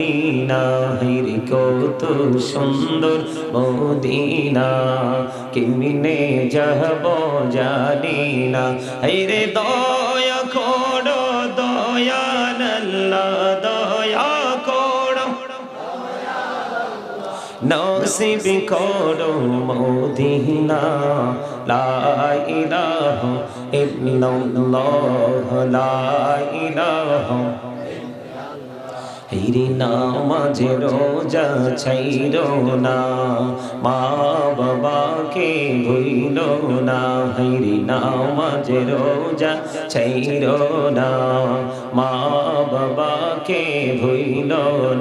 Medina হাইরে কত সুন্দর মদিনা, কেমনে যাব জানি না হাইরে দয়া করো, দয়াল দয়া করো। নসিব করো মদিনা, লা ইলাহা ইল্লাল্লাহ, লা ইলাহা হিরি নামাজে রোজা ছাইর না, মা বাবাকে ভুইল না। হিরি নামাজে রোজা ছাইর না, মা বাবাকে ভুইল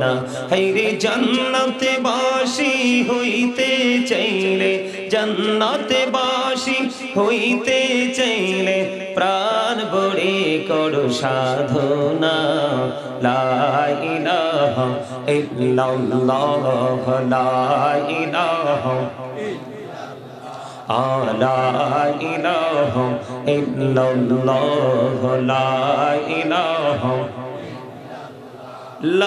না। হিরি জান্নাতে বাসি হইতে চাইলে, জান্নাতে বাসি হইতে চাইলে প্রাণ বড়ে করো সাধনা। লা ইলাহা ইল্লাল্লাহ, লা ইলাহা লা ইলাহা ইল্লাল্লাহ, লা ইলাহা ইহ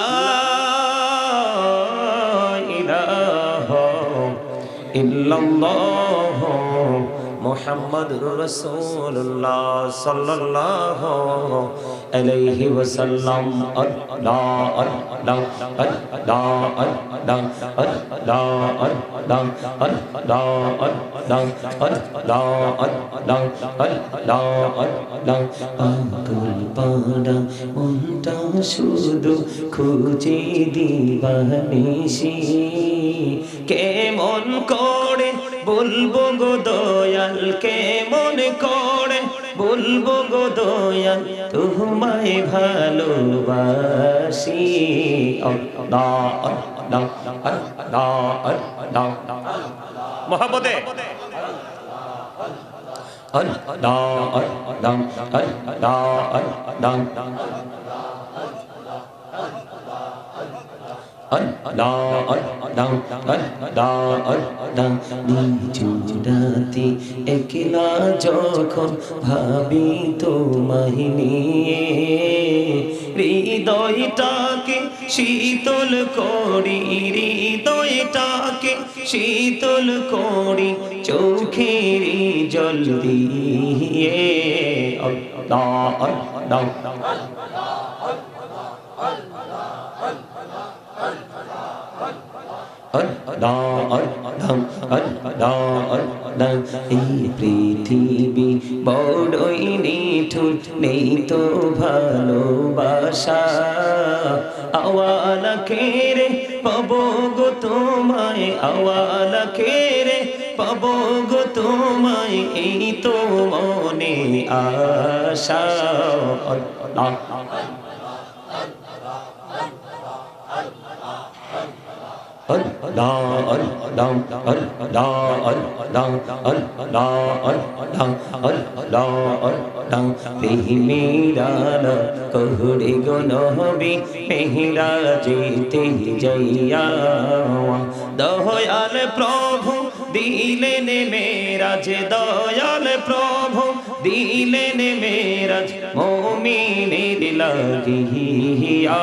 মুহাম্মাদুর রাসূলুল্লাহ সাল্লাল্লাহু আলাইহি ওয়াসাল্লাম আল্লাহ আল্লাহ আল্লাহ আল্লাহ আল্লাহ আল্লাহ আল্লাহ আল্লাহ আল্লাহ আল্লাহ আল্লাহ আল্লাহ আকুল পাড়া মনটা শুধু খুঁজে দিবানিসি কেমন করে বলব গো দয়াল কেমন করে বলব গো দয়াল তোমায় ভালোবাসি মহাপদে আল্লাহ আল্লাহ মহাবতে আল্লাহ আল্লাহ আল্লাহ আল্লাহ রাতে একলা যখন ভাবি তোমায় নিয়ে হৃদয়টাকে শীতল করি হৃদয়টাকে শীতল করি চোখের জল দিয়ে আল্লাহ আল্লাহ এই পৃথিবী বড়ই নিঠুর, নেই তো ভালোবাসা। আওয়ালা কেরে পাবো গো তোমায়? আওয়ালা কেরে পাবো গো তোমায়? এই তো মনে আশা। আল্লাহ কহুড়ি গনবি পেহিরা যেতে যাইয়া দয়াল প্রভু, দিলেন মেরাজ। দয়াল প্রভু, দিলেন মেরাজ। মোমিনের লাগিয়া।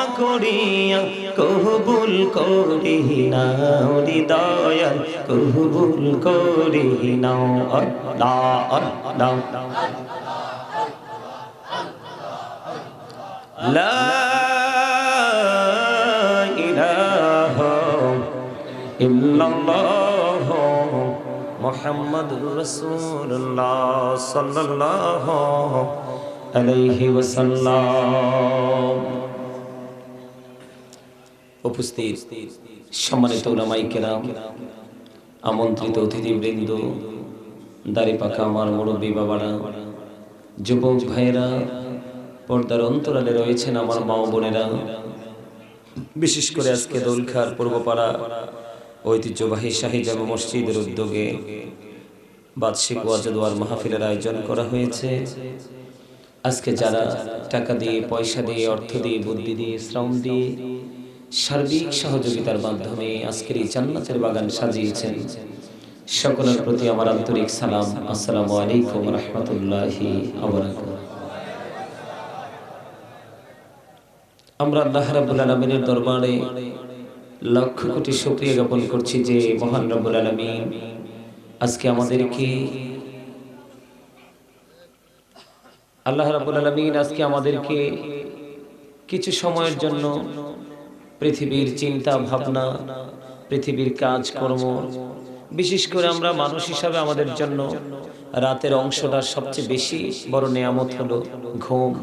করিয়া, কবুল করি নাও হৃদয়াল কবুল করি নাও আল্লাহ। আল্লাহ লা ইলাহা ইল্লাল্লাহ আলাইহি ওয়াসাল্লাম। উপস্থিত সম্মানিত ওলামাই কেরাম, আমন্ত্রিত অতিথিবৃন্দ, দাড়ি পাকা আমার মুরব্বী বাবারা, যুবক ভাইয়েরা, পর্দার অন্তরালে রয়েছেন আমার মা বোনেরা। বিশেষ করে আজকে দোলখার পূর্বপাড়া ঐতিহ্যবাহী শাহী জামা মসজিদের উদ্যোগে বাদশিক ওয়াজদোয়ার মাহফিলের আয়োজন করা হয়েছে। আজকে যারা টাকা দিয়ে, পয়সা দিয়ে, অর্থ দিয়ে, বুদ্ধি দিয়ে, শ্রম দিয়ে সার্বিক সহযোগিতার মাধ্যমে আজকের এই জান্নাতের বাগান সাজিয়েছেন। সকলের প্রতি আমার আন্তরিক সালাম। আসসালামু আলাইকুম রহমতুল্লাহি আমরা আল্লাহ রাব্বুল আলামিনের দরবারে লক্ষ কোটি শুকরিয়া জ্ঞাপন করছি যে মহান রব্বুল আলামিন আজকে আমাদেরকে আল্লাহ রাব্বুল আলামিন আজকে আমাদেরকে কিছু সময়ের জন্য পৃথিবীর চিন্তা ভাবনা, পৃথিবীর কাজকর্ম, বিশেষ করে আমরা মানুষ হিসাবে আমাদের জন্য রাতের অংশটা সবচেয়ে বেশি বড় নেয়ামত হলো ঘুম।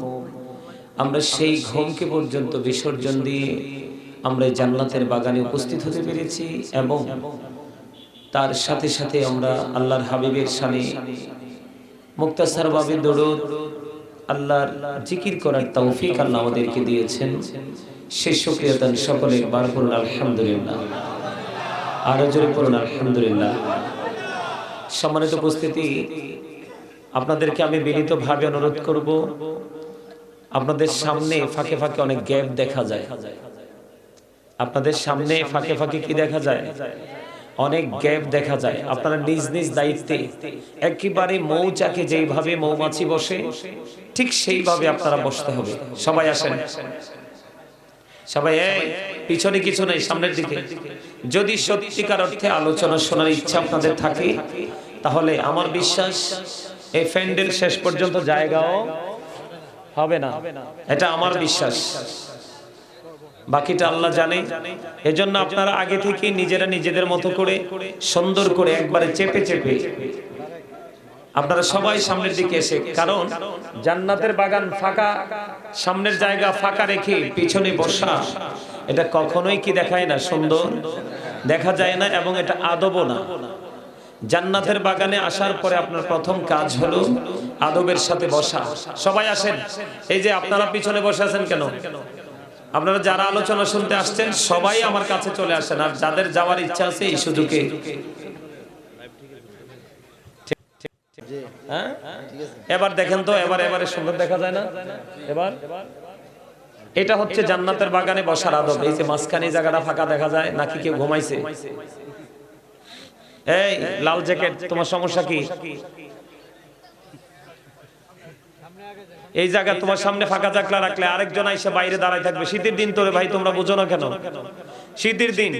আমরা সেই ঘুমকে পর্যন্ত বিসর্জন দিয়ে আমরা জান্নাতের বাগানে উপস্থিত হতে পেরেছি এবং তার সাথে সাথে আমরা আল্লাহর হাবিবের সামনে মুক্তাসার বাবে দৌড় আল্লাহর জিকির করার তৌফিক আল্লাহ আমাদেরকে দিয়েছেন। সে শুক্রিয়াতান সকলে বার করুন, আলহামদুলিল্লাহ। আরও জোরে করুন আলহামদুলিল্লাহ। সম্মানিত উপস্থিতি, আপনাদেরকে আমি বিনীতভাবে অনুরোধ করব, আপনাদের সামনে ফাঁকে ফাঁকে অনেক গ্যাপ দেখা যায়। আপনাদের সামনে ফাঁকে ফাঁকে কি দেখা যায়? অনেক গ্যাপ দেখা যায়। আপনারা নিজ নিজ দায়িত্বে একেবারে মৌচাকে যেইভাবে মৌমাছি বসে, ঠিক সেইভাবে আপনারা বসতে হবে। সবাই আসেন। সবাই, এই, পিছনে কিছু নেই, সামনের দিকে। যদি সত্যিকার অর্থে আলোচনা শোনার ইচ্ছা আপনাদের থাকে, তাহলে আমার বিশ্বাস এই ফ্যান্ডেল শেষ পর্যন্ত জায়গাও হবে না। এটা আমার বিশ্বাস। বাকিটা আল্লাহ জানে। এজন্য আপনারা আগে থেকে নিজেরা নিজেদের মতো করে সুন্দর করে একবারে চেপে চেপে আপনারা সবাই সামনের দিকে এসে, কারণ জান্নাতের বাগান ফাঁকা, সামনের জায়গা ফাঁকা রেখে পিছনে বসা, এটা কখনোই কি দেখায় না সুন্দর? দেখা যায় না এবং এটা আদবও না। জান্নাতের বাগানে আসার পরে আপনার প্রথম কাজ হলো আদবের সাথে বসা। সবাই আসেন। এই যে আপনারা পিছনে বসে আছেন কেন? আপনারা যারা আলোচনা শুনতে আসছেন, সবাই আমার কাছে চলে আসেন। আর যাদের যাওয়ার ইচ্ছা আছে এই সুযোগে হ্যাঁ? এবার দেখেন তো এবার এবারে সুন্দর দেখা যায় না? এবার? এটা হচ্ছে জান্নাতের বাগানে বসার আদব। এই যে মাঝখানে জায়গাটা ফাঁকা দেখা যায় নাকি কেউ ঘুমাইছে? এই লাল জ্যাকেট তোমার সমস্যা কি? এই জায়গা তোমার সামনে ফাঁকা জাকলা রাখলে আরেকজন এসে বাইরে দাঁড়ায় থাকবে। শীতের দিন তোরে ভাই তোমরা বুঝো না কেন? শীতের দিন।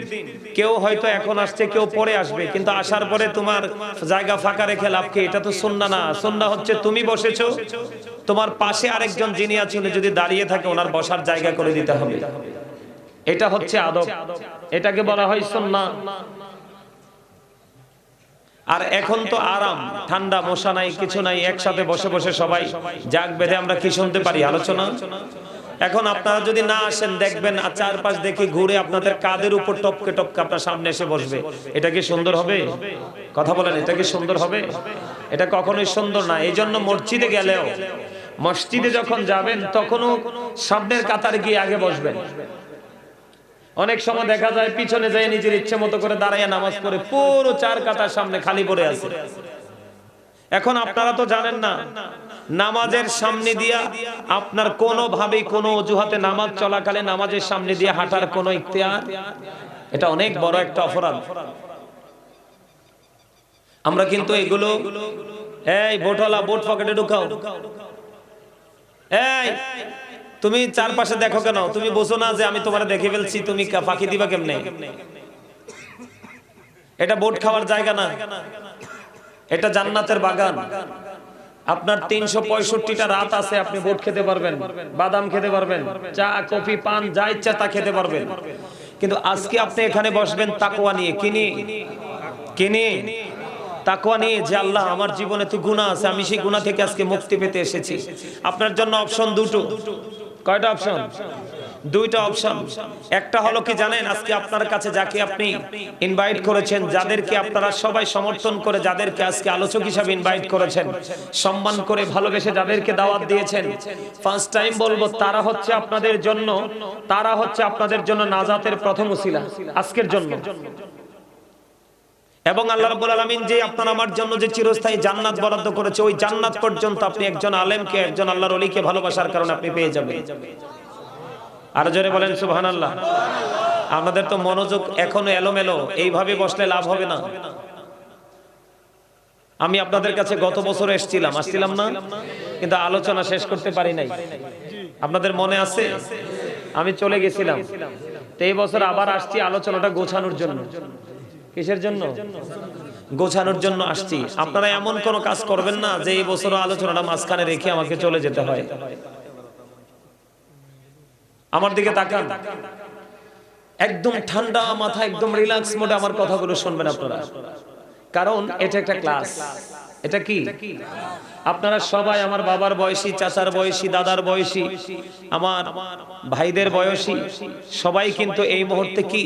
কেউ হয়তো এখন আসছে, কেউ পরে আসবে, কিন্তু আসার পরে তোমার জায়গা ফাঁকা রেখে লাভ কি? এটা তো সন্না না। সন্না হচ্ছে তুমি বসেছো, তোমার পাশে আরেকজন যিনি আছেন যদি দাঁড়িয়ে থাকে, ওনার বসার জায়গা করে দিতে হবে। এটা হচ্ছে আদব। এটাকে বলা হয় সন্না। আর এখন তো আরাম, ঠান্ডা, মশা নাই, কিছু নাই, একসাথে বসে বসে সবাই জাগ বেঁধে আমরা কি শুনতে পারি, আলোচনা? এখন আপনারা যদি না আসেন, দেখবেন আর চারপাশ দেখে ঘুরে আপনাদের কাদের উপর টপকে টপকে আপনার সামনে এসে বসবে। এটা কি সুন্দর হবে? কথা বলেন, এটা কি সুন্দর হবে? এটা কখনোই সুন্দর না। এই জন্য মসজিদে গেলেও, মসজিদে যখন যাবেন, তখনও সামনের কাতারে গিয়ে আগে বসবেন। অনেক সময় দেখা যায়, পিছনে যায় নিজের ইচ্ছে মতো করে দাঁড়াইয়া নামাজ পড়ে পুরো চার কাতার সামনে খালি পড়ে আছে। এখন আপনারা তো জানেন না, নামাজের সামনে দিয়া আপনার কোনো ভাবে কোনো অজুহাতে নামাজ চলাকালে নামাজের সামনে দিয়ে হাঁটার কোনো ইখতিয়ার? এটা অনেক বড় একটা অপরাধ। আমরা কিন্তু এগুলো এই বোটওয়ালা, বোট পকেটে ঢুকাও। এই, তুমি চারপাশে দেখো কেন? তুমি বোঝো না যে আমি তোমার দেখে ফেলছি, তুমি ফাঁকি দিবা কেমনে? এটা বোট খাওয়ার জায়গা না। এটা জান্নাতের বাগান। আপনার তিনশো পঁয়ষট্টিটা রাত আছে, আপনি বোট খেতে পারবেন, বাদাম খেতে পারবেন, চা, কফি, পান, যা ইচ্ছা তা খেতে পারবেন। কিন্তু আজকে আপনি এখানে বসবেন তাকোয়া নিয়ে। কিনি কিনি তাকওয়া নিয়ে যে আল্লাহ, আমার জীবনে তো গুণা আছে, আমি সেই গুণা থেকে আজকে মুক্তি পেতে এসেছি। আপনার জন্য অপশন দুটো। কয়টা অপশন দুইটা অপশন একটা হলো কি জানেন, আজকে আপনার কাছে যাকে আপনি ইনভাইট করেছেন, যাদেরকে আপনারা সবাই সমর্থন করে, যাদেরকে আজকে আলোচক হিসাবে ইনভাইট করেছেন, সম্মান করে, ভালোবেসে যাদেরকে দাওয়াত দিয়েছেন ফার্স্ট টাইম বলব, তারা হচ্ছে আপনাদের জন্য, তারা হচ্ছে আপনাদের জন্য নাজাতের প্রথম উসিলা আজকের জন্য। এবং আল্লাহ রাব্বুল আলামিন যে আপনার আমার জন্য যে চিরস্থায়ী জান্নাত বরাদ্দ করেছে, ওই জান্নাত পর্যন্ত আপনি একজন আলেমকে, একজন আল্লাহর ওলিকে ভালোবাসার কারণে আপনি পেয়ে যাবেন। আর জোরে বলেন, সুবহানাল্লাহ। আমাদের তো মনোযোগ এখনও এলোমেলো, এইভাবে বসলে লাভ হবে না। আমি আপনাদের কাছে গত বছর এসেছিলাম, আসছিলাম না, কিন্তু আলোচনা শেষ করতে পারি নাই। আপনাদের মনে আছে? আমি চলে গেছিলাম। এই বছর আবার আসছি আলোচনাটা গোছানোর জন্য। কিসের জন্য? গোছানোর জন্য আসছি। আপনারা এমন কোন কাজ করবেন না যে এই বছর আলোচনাটা মাঝখানে রেখে আমাকে চলে যেতে হয়। আমার দিকে তাকান। একদম ঠান্ডা মাথা একদম রিল্যাক্স মোডে আমার কথাগুলো শুনবেন আপনারা। কারণ এটা একটা ক্লাস এটা কি? আপনারা সবাই আমার বাবার বয়সী, চাচার বয়সী, দাদার বয়সী, আমার ভাইদের বয়সী, সবাই কিন্তু এই মুহূর্তে কি?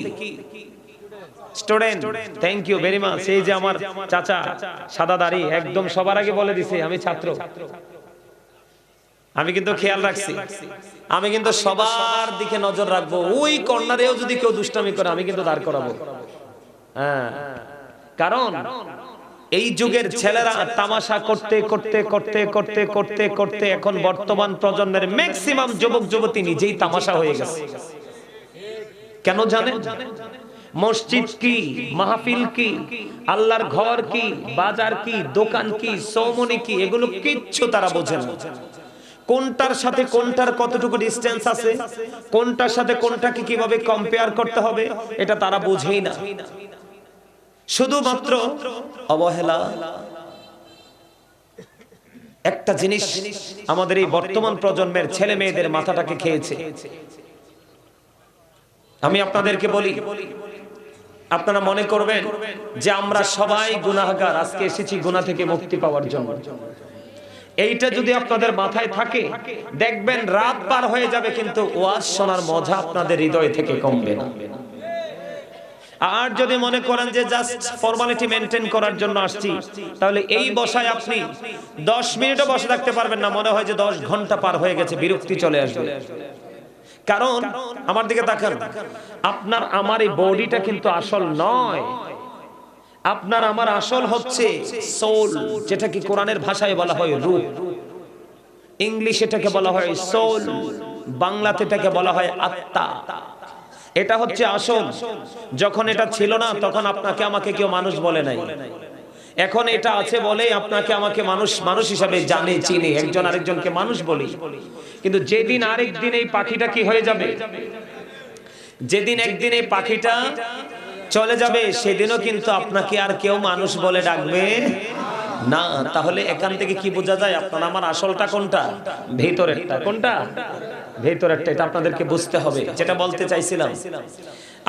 Student thank you very much এই যে আমার চাচা, সাদা দাড়ি, একদম সবার আগে বলে দিছে, আমি ছাত্র। আমি কিন্তু খেয়াল রাখছি আমি কিন্তু সবার দিকে নজর রাখব ওই কর্নারেও যদি কেউ দুষ্টামি করে আমি কিন্তু দাঁড় করাবো হ্যাঁ কারণ এই যুগের ছেলেরা তামাশা করতে করতে করতে করতে করতে করতে এখন বর্তমান প্রজন্মের ম্যাক্সিমাম যুবক যুবতী নিজেই তামাশা হয়ে গেছে কেন জানেন মসজিদ কি মাহফিল কি আল্লাহর ঘর কি বাজার কি দোকান কি সৌমনি কি এগুলো কিচ্ছু তারা বোঝে না কোনটার সাথে কোনটার কতটুকু ডিস্টেন্স আছে, কোনটার সাথে কোনটাকে কীভাবে কম্পেয়ার করতে হবে, এটা তারা বুঝেই না। শুধুমাত্র অবহেলা। একটা জিনিস আমাদের এই বর্তমান প্রজন্মের ছেলে মেয়েদের মাথাটাকে খেয়েছে। আমি আপনাদেরকে বলি, আপনারা মনে করবেন যে আমরা সবাই গুনাহগার, আজকে এসেছি গুনাহ থেকে মুক্তি পাওয়ার জন্য। এইটা যদি আপনাদের মাথায় থাকে দেখবেন রাত পার হয়ে যাবে কিন্তু ওয়াজ শোনার মজা আপনাদের হৃদয় থেকে কমবে। না আর যদি মনে করেন যে জাস্ট ফর্মালিটি মেনটেন করার জন্য আসছি তাহলে এই বসায় আপনি দশ মিনিটও বসে থাকতে পারবেন না মনে হয় যে দশ ঘণ্টা পার হয়ে গেছে বিরক্তি চলে আসবে। কারণ আমার দিকে তাকান আপনার আমার এই বডিটা কিন্তু আসল নয়। আপনার আমার আসল হচ্ছে সোল যেটা কি কোরআনের ভাষায় বলা হয় রূপ। ইংলিশ এটাকে বলা হয় সোল বাংলাতে এটাকে বলা হয় আত্মা। এটা হচ্ছে আসল। যখন এটা ছিল না, তখন আপনাকে আমাকে কেউ মানুষ বলে নাই। এখন এটা আছে বলে আপনাকে আমাকে মানুষ মানুষ হিসাবে জানে, চিনে। একজন আরেকজনকে মানুষ বলি। কিন্তু যেদিন আরেকদিন এই পাখিটা কি হয়ে যাবে? যেদিন একদিন এই পাখিটা চলে যাবে সেদিনও কিন্তু আপনাকে আর কেউ মানুষ বলে ডাকবে? না তাহলে এখান থেকে কি বোঝা যায়? আপনার আমার আসলটা কোনটা? ভেতরেরটা। কোনটা? ভেতরেরটা এটা আপনাদেরকে বুঝতে হবে। যেটা বলতে চাইছিলাম।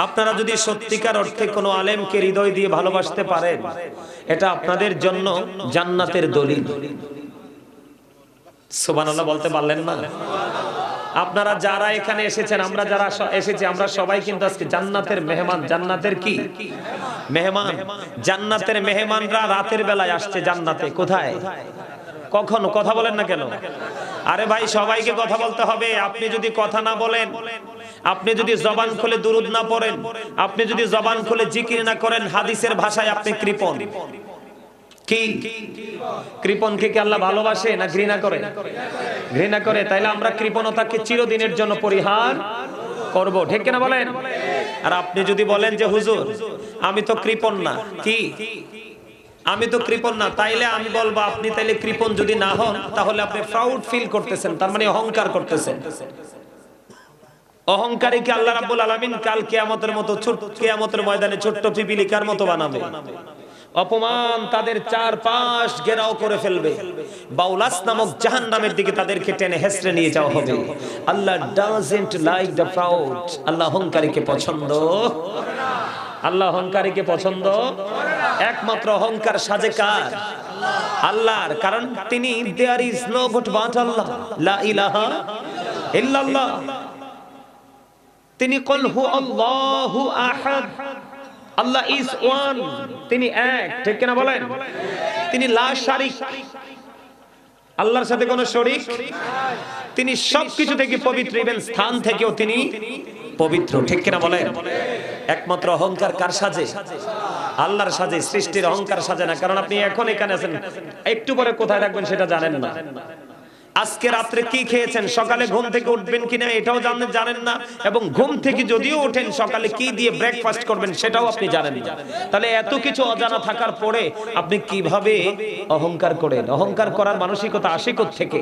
আপনারা যদি সত্যিকার অর্থে কোনো আলেমকে হৃদয় দিয়ে ভালোবাসতে পারেন এটা আপনাদের জন্য জান্নাতের দলিল। সুবহানাল্লাহ বলতে পারলেন না? আপনারা যারা এখানে এসেছেন, আমরা যারা এসেছি, আমরা সবাই কিন্তু আজকে জান্নাতের মেহমান। জান্নাতের কি? মেহমান। জান্নাতের মেহমানরা রাতের বেলায় আসছে জান্নাতে। কোথায়? কখনো? কথা বলেন না কেন? আরে ভাই, সবাইকে কথা বলতে হবে। আপনি যদি কথা না বলেন, আপনি যদি জবান খুলে দুরুদ না পড়েন, আপনি যদি জবান খুলে জিকির না করেন, হাদিসের ভাষায় আপনি কৃপণ। কি? কৃপণকে কি আল্লাহ ভালোবাসে না ঘৃণা করে? ঘৃণা করে, তাইলে আমরা কৃপণতাকে চিরদিনের জন্য পরিহার করব, ঠিক কিনা বলেন? আর আপনি যদি বলেন যে, হুজুর, আমি তো কৃপণ না। কি? আমি তো কৃপণ না, তাইলে আমি বলব, আপনি তাইলে কৃপণ যদি না হন, তাহলে আপনি প্রাউড ফিল করতেছেন, তার মানে অহংকার করতেছেন। অহংকারীকে আল্লাহ রাব্বুল আলামিন কাল কিয়ামতের মতো ছোট কিয়ামতের ময়দানে ছোট্ট পিপিলিকার মতো বানাবে? অপমান তাদের চার পাশ ঘেরাও করে ফেলবে। বাউলাস নামক জাহান নামের দিকে তাদেরকে টেনে হেসড়ে নিয়ে যাওয়া হবে। Allah doesn't like the proud Allah অহংকারীকে পছন্দ। আল্লাহ অহংকারীকে পছন্দ। একমাত্র অহংকার সাজে কার? আল্লাহর, কারণ তিনি there is no god but Allah. লা ইলাহা ইল্লাল্লাহ। তিনি কল হু আল্লাহু আহাদ। আল্লাহ ইজ ওয়ান তিনি এক, ঠিক কিনা বলেন? তিনি লা শারিক। আল্লাহর সাথে কোনো শরিক? তিনি সবকিছু থেকে পবিত্র ইভেন স্থান থেকেও তিনি পবিত্র, ঠিক কিনা বলেন? একমাত্র অহংকার কার সাজে? আল্লাহর সাজে, সৃষ্টির অহংকার সাজে না। কারণ আপনি এখন এখানে আছেন। একটু পরে কোথায় থাকবেন সেটা জানেন না। আজকে রাত্রে কি খেয়েছেন? সকালে ঘুম থেকে উঠবেন কিনা এটাও জানেন জানেন না। এবং ঘুম থেকে যদিও ওঠেন, সকালে কি দিয়ে ব্রেকফাস্ট করবেন সেটাও আপনি জানেন না। তাহলে এত কিছু অজানা থাকার পরে আপনি কীভাবে অহংকার করেন? অহংকার করার মানসিকতা আসে থেকে